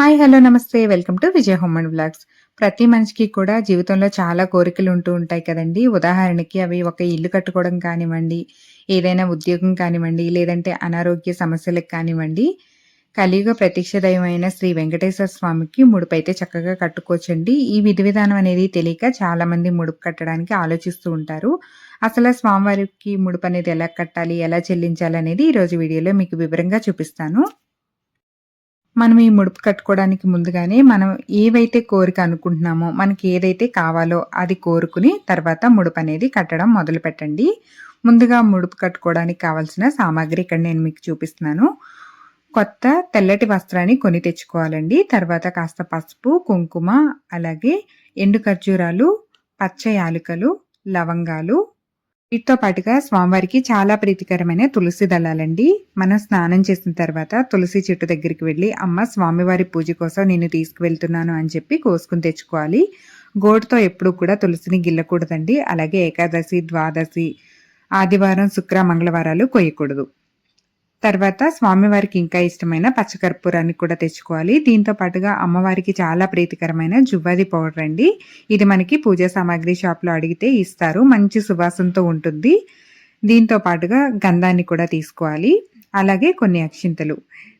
Hi hello నమస్తే. Welcome to Vijaya home and blogs ప్రతి మనిషికి కూడా జీవితంలో చాలా కోరికలు ఉంటూ ఉంటాయి కదండి. ఉదాహరణకి అవి ఒక ఇల్లు కట్టుకోవడం కానివ్వండి ఏదైనా ఉద్యోగం కానివ్వండి లేదంటే అనారోగ్య సమస్యలకు కానివ్వండి కలియుగ ప్రత్యక్ష దైవమైన శ్రీ వెంకటేశ్వర స్వామికి ముడుపు అయితే చక్కగా కట్టుకోవచ్చండి. ఈ విధి విధానం అనేది తెలియక చాలా మంది ముడుపు కట్టడానికి ఆలోచిస్తూ ఉంటారు. అసలు స్వామివారికి ముడుపు అనేది ఎలా కట్టాలి ఎలా చెల్లించాలి అనేది ఈరోజు వీడియోలో మీకు వివరంగా చూపిస్తాను. మనం ఈ ముడుపు కట్టుకోవడానికి ముందుగానే మనం ఏవైతే కోరిక అనుకుంటున్నామో మనకి ఏదైతే కావాలో అది కోరుకుని తర్వాత ముడుపు అనేది కట్టడం మొదలు పెట్టండి. ముందుగా ముడుపు కట్టుకోవడానికి కావాల్సిన సామాగ్రి ఇక్కడ నేను మీకు చూపిస్తున్నాను. కొత్త తెల్లటి వస్త్రాన్ని కొని తెచ్చుకోవాలండి. తర్వాత కాస్త పసుపు కుంకుమ అలాగే ఎండు ఖర్జూరాలు పచ్చ యాలుకలు లవంగాలు వీటితో పాటుగా స్వామివారికి చాలా ప్రీతికరమైన తులసి దళాలండి. మనం స్నానం చేసిన తర్వాత తులసి చెట్టు దగ్గరికి వెళ్ళి అమ్మ స్వామివారి పూజ కోసం నేను తీసుకువెళ్తున్నాను అని చెప్పి కోసుకుని తెచ్చుకోవాలి. గోటుతో ఎప్పుడు కూడా తులసిని గిల్లకూడదండి. అలాగే ఏకాదశి ద్వాదశి ఆదివారం శుక్ర మంగళవారాలు కొయ్యకూడదు. తర్వాత స్వామివారికి ఇంకా ఇష్టమైన పచ్చకర్పూరాన్ని కూడా తెచ్చుకోవాలి. దీంతో పాటుగా అమ్మవారికి చాలా ప్రీతికరమైన జువ్వాది పౌడర్ అండి. ఇది మనకి పూజా సామాగ్రి షాప్లో అడిగితే ఇస్తారు. మంచి సువాసనతో ఉంటుంది. దీంతో పాటుగా గంధాన్ని కూడా తీసుకోవాలి. అలాగే కొన్ని అక్షింతలు.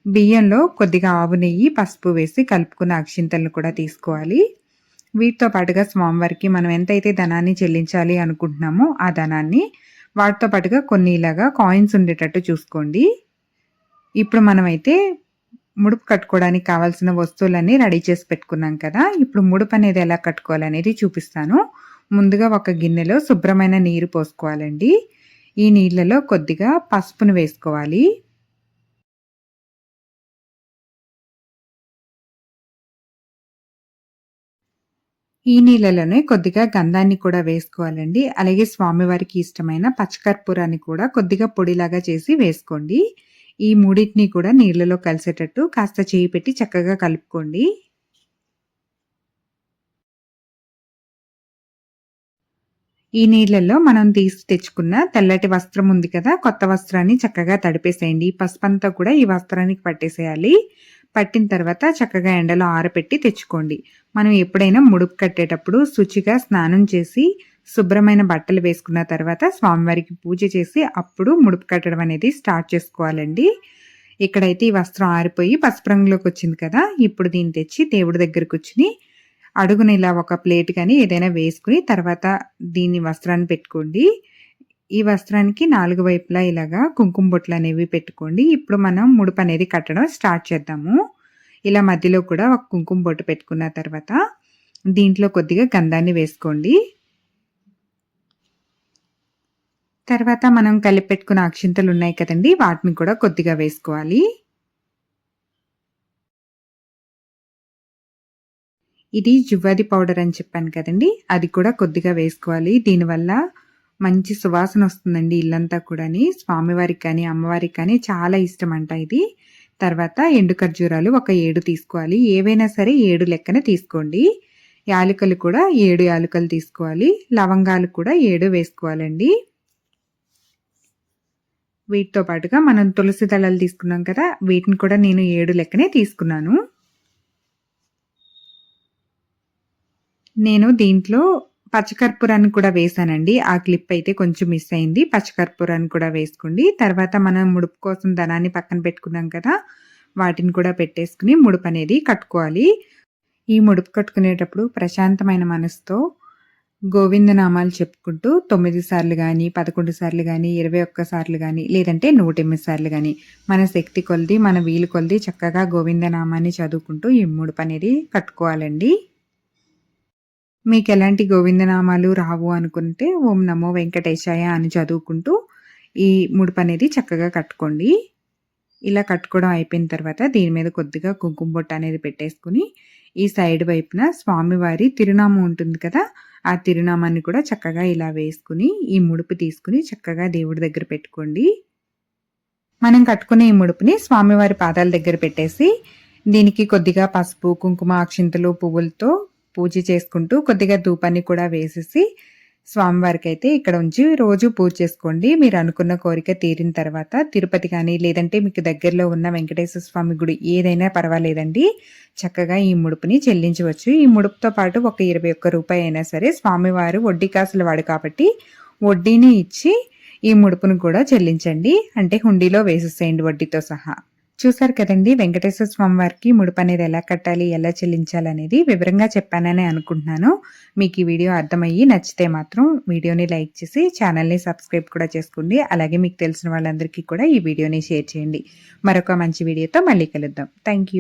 బియ్యంలో కొద్దిగా ఆవు నెయ్యి పసుపు వేసి కలుపుకున్న అక్షింతలను కూడా తీసుకోవాలి. వీటితో పాటుగా స్వామివారికి మనం ఎంతైతే ధనాన్ని చెల్లించాలి అనుకుంటున్నామో ఆ ధనాన్ని వాటితో పాటుగా కొన్ని ఇలాగా కాయిన్స్ ఉండేటట్టు చూసుకోండి. ఇప్పుడు మనమైతే ముడుపు కట్టుకోవడానికి కావాల్సిన వస్తువులన్నీ రెడీ చేసి పెట్టుకున్నాం కదా. ఇప్పుడు ముడుపు అనేది ఎలా కట్టుకోవాలనేది చూపిస్తాను. ముందుగా ఒక గిన్నెలో శుభ్రమైన నీరు పోసుకోవాలండి. ఈ నీళ్ళలో కొద్దిగా పసుపును వేసుకోవాలి. ఈ నీళ్ళలోనే కొద్దిగా గంధాన్ని కూడా వేసుకోవాలండి. అలాగే స్వామివారికి ఇష్టమైన పచ్చకర్పూరాన్ని కూడా కొద్దిగా పొడిలాగా చేసి వేసుకోండి. ఈ మూడింటిని కూడా నీళ్ళలో కలిసేటట్టు కాస్త చేయి పెట్టి చక్కగా కలుపుకోండి. ఈ నీళ్ళల్లో మనం తీసి తెచ్చుకున్న తెల్లటి వస్త్రం ఉంది కదా కొత్త వస్త్రాన్ని చక్కగా తడిపేసేయండి. పసుపంతా కూడా ఈ వస్త్రానికి పట్టేసేయాలి. పట్టిన తర్వాత చక్కగా ఎండలో ఆరపెట్టి తెచ్చుకోండి. మనం ఎప్పుడైనా ముడుపు కట్టేటప్పుడు శుచిగా స్నానం చేసి శుభ్రమైన బట్టలు వేసుకున్న తర్వాత స్వామివారికి పూజ చేసి అప్పుడు ముడుపు కట్టడం అనేది స్టార్ట్ చేసుకోవాలండి. ఇక్కడైతే ఈ వస్త్రం ఆరిపోయి పసుపు రంగులోకి వచ్చింది కదా ఇప్పుడు దీన్ని తెచ్చి దేవుడి దగ్గర కూర్చుని అడుగుని ఇలా ఒక ప్లేట్ కానీ ఏదైనా వేసుకుని తర్వాత దీన్ని వస్త్రాన్ని పెట్టుకోండి. ఈ వస్త్రానికి నాలుగు వైపులా ఇలాగా కుంకుమ బొట్లు అనేవి పెట్టుకోండి. ఇప్పుడు మనం ముడుపు అనేది కట్టడం స్టార్ట్ చేద్దాము. ఇలా మధ్యలో కూడా ఒక కుంకుమ బొట్టు పెట్టుకున్న తర్వాత దీంట్లో కొద్దిగా గంధాన్ని వేసుకోండి. తర్వాత మనం కలిపి పెట్టుకున్న అక్షింతలు ఉన్నాయి కదండి వాటిని కూడా కొద్దిగా వేసుకోవాలి. ఇది జువ్వాది పౌడర్ అని చెప్పాను కదండి అది కూడా కొద్దిగా వేసుకోవాలి. దీనివల్ల మంచి సువాసన వస్తుందండి ఇల్లంతా కూడాని. స్వామివారికి కానీ అమ్మవారికి కానీ చాలా ఇష్టం అంట ఇది. తర్వాత ఎండు ఖర్జూరాలు ఒక ఏడు తీసుకోవాలి. ఏవైనా సరే ఏడు లెక్కన తీసుకోండి. యాలకులు కూడా ఏడు యాలకలు తీసుకోవాలి. లవంగాలు కూడా ఏడు వేసుకోవాలండి. వీటితో పాటుగా మనం తులసి దళాలు తీసుకున్నాం కదా వీటిని కూడా నేను ఏడు లెక్కనే తీసుకున్నాను. నేను దీంట్లో పచ్చకర్పూరాన్ని కూడా వేసానండి. ఆ క్లిప్ అయితే కొంచెం మిస్ అయింది. పచ్చకర్పూరాన్ని కూడా వేసుకోండి. తర్వాత మనం ముడుపు కోసం ధనాన్ని పక్కన పెట్టుకున్నాం కదా వాటిని కూడా పెట్టేసుకుని ముడుపు అనేది కట్టుకోవాలి. ఈ ముడుపు కట్టుకునేటప్పుడు ప్రశాంతమైన మనసుతో గోవిందనామాలు చెప్పుకుంటూ తొమ్మిది సార్లు కానీ పదకొండు సార్లు కానీ ఇరవై ఒక్క సార్లు కానీ లేదంటే నూట ఎనిమిది సార్లు కానీ మన శక్తి కొలది మన వీలు కొలది చక్కగా గోవిందనామాన్ని చదువుకుంటూ ఈ ముడుపు అనేది కట్టుకోవాలండి. మీకు ఎలాంటి గోవిందనామాలు రావు అనుకుంటే ఓం నమో వెంకటేశాయ అని చదువుకుంటూ ఈ ముడుపు అనేది చక్కగా కట్టుకోండి. ఇలా కట్టుకోవడం అయిపోయిన తర్వాత దీని మీద కొద్దిగా కుంకుమ బొట్ట అనేది పెట్టేసుకుని ఈ సైడ్ వైపున స్వామివారి తిరునామం ఉంటుంది కదా ఆ తిరునామాన్ని కూడా చక్కగా ఇలా వేసుకుని ఈ ముడుపు తీసుకుని చక్కగా దేవుడి దగ్గర పెట్టుకోండి. మనం కట్టుకునే ఈ ముడుపుని స్వామివారి పాదాల దగ్గర పెట్టేసి దీనికి కొద్దిగా పసుపు కుంకుమ అక్షింతలు పువ్వులతో పూజ చేసుకుంటూ కొద్దిగా ధూపాన్ని కూడా వేసేసి స్వామివారికైతే ఇక్కడ ఉంచి రోజు పూజ చేసుకోండి. మీరు అనుకున్న కోరిక తీరిన తర్వాత తిరుపతి కానీ, లేదంటే మీకు దగ్గరలో ఉన్న వెంకటేశ్వర స్వామి గుడి ఏదైనా పర్వాలేదండి. చక్కగా ఈ ముడుపుని చెల్లించవచ్చు. ఈ ముడుపుతో పాటు ఒక ఇరవై ఒక్క రూపాయి అయినా సరే స్వామివారు వడ్డీ కాసుల వాడు కాబట్టి వడ్డీని ఇచ్చి ఈ ముడుపును కూడా చెల్లించండి. అంటే హుండీలో వేసేసేయండి వడ్డీతో సహా. చూశారు కదండీ! వెంకటేశ్వర స్వామి వారికి ముడుపనేది ఎలా కట్టాలి, ఎలా చెల్లించాలి అనేది వివరంగా చెప్పాననే అనుకుంటున్నాను. మీకు ఈ వీడియో అర్థమయ్యి నచ్చితే మాత్రం వీడియోని లైక్ చేసి ఛానల్‌ని సబ్స్క్రైబ్ కూడా చేసుకోండి. అలాగే మీకు తెలిసిన వాళ్ళందరికీ కూడా ఈ వీడియోని షేర్ చేయండి. మరొక మంచి వీడియోతో మళ్ళీ కలుద్దాం. Thank you.